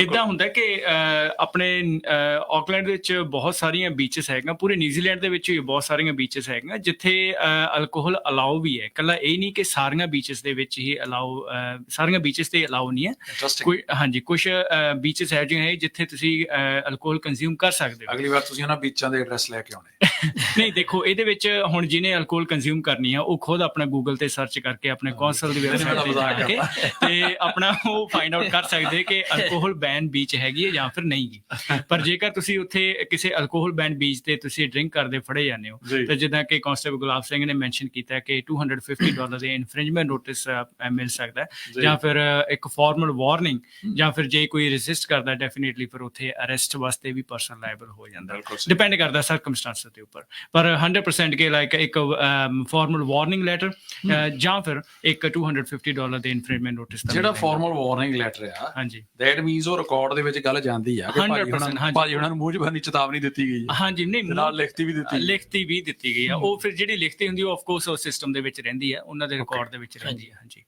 ਇਦਾਂ ਹੁੰਦਾ ਕਿ ਆਪਣੇ ਆਕਲੈਂਡ ਵਿੱਚ ਬਹੁਤ ਸਾਰੀਆਂ ਬੀਚਸ ਹੈਗੀਆਂ ਪੂਰੇ ਨਿਊਜ਼ੀਲੈਂਡ ਦੇ ਵਿੱਚ ਵੀ ਬਹੁਤ ਸਾਰੀਆਂ ਬੀਚਸ ਹੈਗੀਆਂ ਜਿੱਥੇ ਅਲਕੋਹਲ ਅਲਾਉ ਵੀ ਹੈ। ਕੱਲਾ ਇਹ ਨਹੀਂ ਕਿ ਸਾਰੀਆਂ ਬੀਚਸ ਦੇ ਵਿੱਚ ਹੀ ਅਲਾਉ ਸਾਰੀਆਂ ਬੀਚਸ ਤੇ ਅਲਾਉ ਨਹੀਂ ਹੈ। ਕੋਈ ਹਾਂਜੀ ਕੁਝ ਬੀਚਸ ਹੈ ਜਿਵੇਂ ਹੈ ਜਿੱਥੇ ਤੁਸੀਂ ਅਲਕੋਹਲ ਕੰਜ਼ਿਊਮ ਕਰ ਸਕਦੇ ਹੋ। ਅਗਲੀ ਵਾਰ ਤੁਸੀਂ ਉਹਨਾਂ ਬੀਚਾਂ ਦੇ ਐਡਰੈਸ ਲੈ ਕੇ ਆਉਣੇ। ਨਹੀਂ ਦੇਖੋ ਇਹਦੇ ਵਿੱਚ ਹੁਣ ਜਿਹਨੇ ਅਲਕੋਹਲ ਕੰਜ਼ਿਊਮ ਕਰਨੀ ਆ ਉਹ ਖੁਦ ਆਪਣਾ ਗੂਗਲ ਤੇ ਸਰਚ ਕਰਕੇ ਆਪਣੇ ਕੌਂਸਲ ਦੀ ਵੈਬਸਾਈਟ ਤੇ ਜਾ ਕੇ ਤੇ ਆਪਣਾ ਉਹ ਫਾਈਂਡ ਆਊਟ ਕਰ ਸਕਦੇ ਕਿ ਅਲਕੋਹਲ ਬੈਨ ਬੀਚ ਹੈਗੀ ਹੈ ਜਾਂ ਫਿਰ ਨਹੀਂ ਗੀ ਪਰ ਜੇਕਰ ਤੁਸੀਂ ਉੱਥੇ ਕਿਸੇ ਅਲਕੋਹਲ ਬੈਨ ਬੀਚ ਤੇ ਤੁਸੀਂ ਡਰਿੰਕ ਕਰਦੇ ਫੜੇ ਜਾਂਦੇ ਹੋ। ਤੇ ਜਿੱਦਾਂ ਕਿ ਕਾਂਸਟੇਬਲ ਗੁਲਾਬ ਸਿੰਘ ਨੇ ਮੈਂਸ਼ਨ ਕੀਤਾ ਕਿ 250 ਡਾਲਰ ਦੇ ਇਨਫ੍ਰਿੰਜਮੈਂਟ ਨੋਟਿਸ ਮਿਲ ਸਕਦਾ ਜੀ। ਫਿਰ ਇੱਕ ਫਾਰਮਲ ਵਾਰਨਿੰਗ ਜਾਂ ਫਿਰ ਜੇ ਕੋਈ ਰੈਜ਼ਿਸਟ ਕਰਦਾ ਡੈਫੀਨਿਟਲੀ ਫਿਰ ਉੱਥੇ ਅਰੈਸਟ ਵਾਸਤੇ ਵੀ ਪਰਸਨ ਲਾਇਬਲ ਹੋ ਜਾਂਦਾ। ਡਿਪੈਂਡ ਕਰਦਾ ਸਰਕਮਸਟੈਂਸਸ ਦੇ ਉੱਪਰ ਪਰ 100% ਕਿ ਲਾਈਕ ਇੱਕ ਫਾਰਮਲ ਵਾਰਨਿੰਗ ਲੈਟਰ ਜਾਂ ਫਿਰ ਇੱਕ 250 ਡਾਲਰ ਦੇ ਇਨਫ੍ਰਿੰਜਮੈਂਟ ਨੋਟਿਸ ਜਿਹੜਾ ਫਾਰਮਲ ਵਾਰਨਿੰਗ ਲੈਟਰ ਆ ਹਾਂਜੀ। ਦੈਟ ਮੀਨਸ ਉਹ ਰਿਕਾਰਡ ਦੇ ਵਿੱਚ ਗੱਲ ਜਾਂਦੀ ਆ ਕਿ ਭਾਜੀ 100% ਉਹਨਾਂ। ਭਾਜੀ ਉਹਨਾਂ ਨੂੰ ਮੂੰਹ ਜ਼ਬਾਨੀ ਚੇਤਾਵਨੀ ਦਿੱਤੀ ਗਈ ਹੈ ਹਾਂਜੀ ਨਹੀਂ ਨਾਲ ਲਿਖਤੀ ਵੀ ਦਿੱਤੀ। ਲਿਖਤੀ ਵੀ ਦਿੱਤੀ ਗਈ ਆ। ਉਹ ਫਿਰ ਜਿਹੜੀ ਲਿਖਤੀ ਹੁੰਦੀ ਉਹ ਆਫ ਕੋਰਸ ਉਹ ਸਿਸਟਮ ਦੇ ਵਿੱਚ ਰਹਿੰਦੀ ਹੈ ਉਹਨਾਂ ਦੇ ਰਿਕਾਰਡ ਦੇ ਵਿੱਚ ਰਹਿੰਦੀ ਹੈ ਹਾਂਜੀ।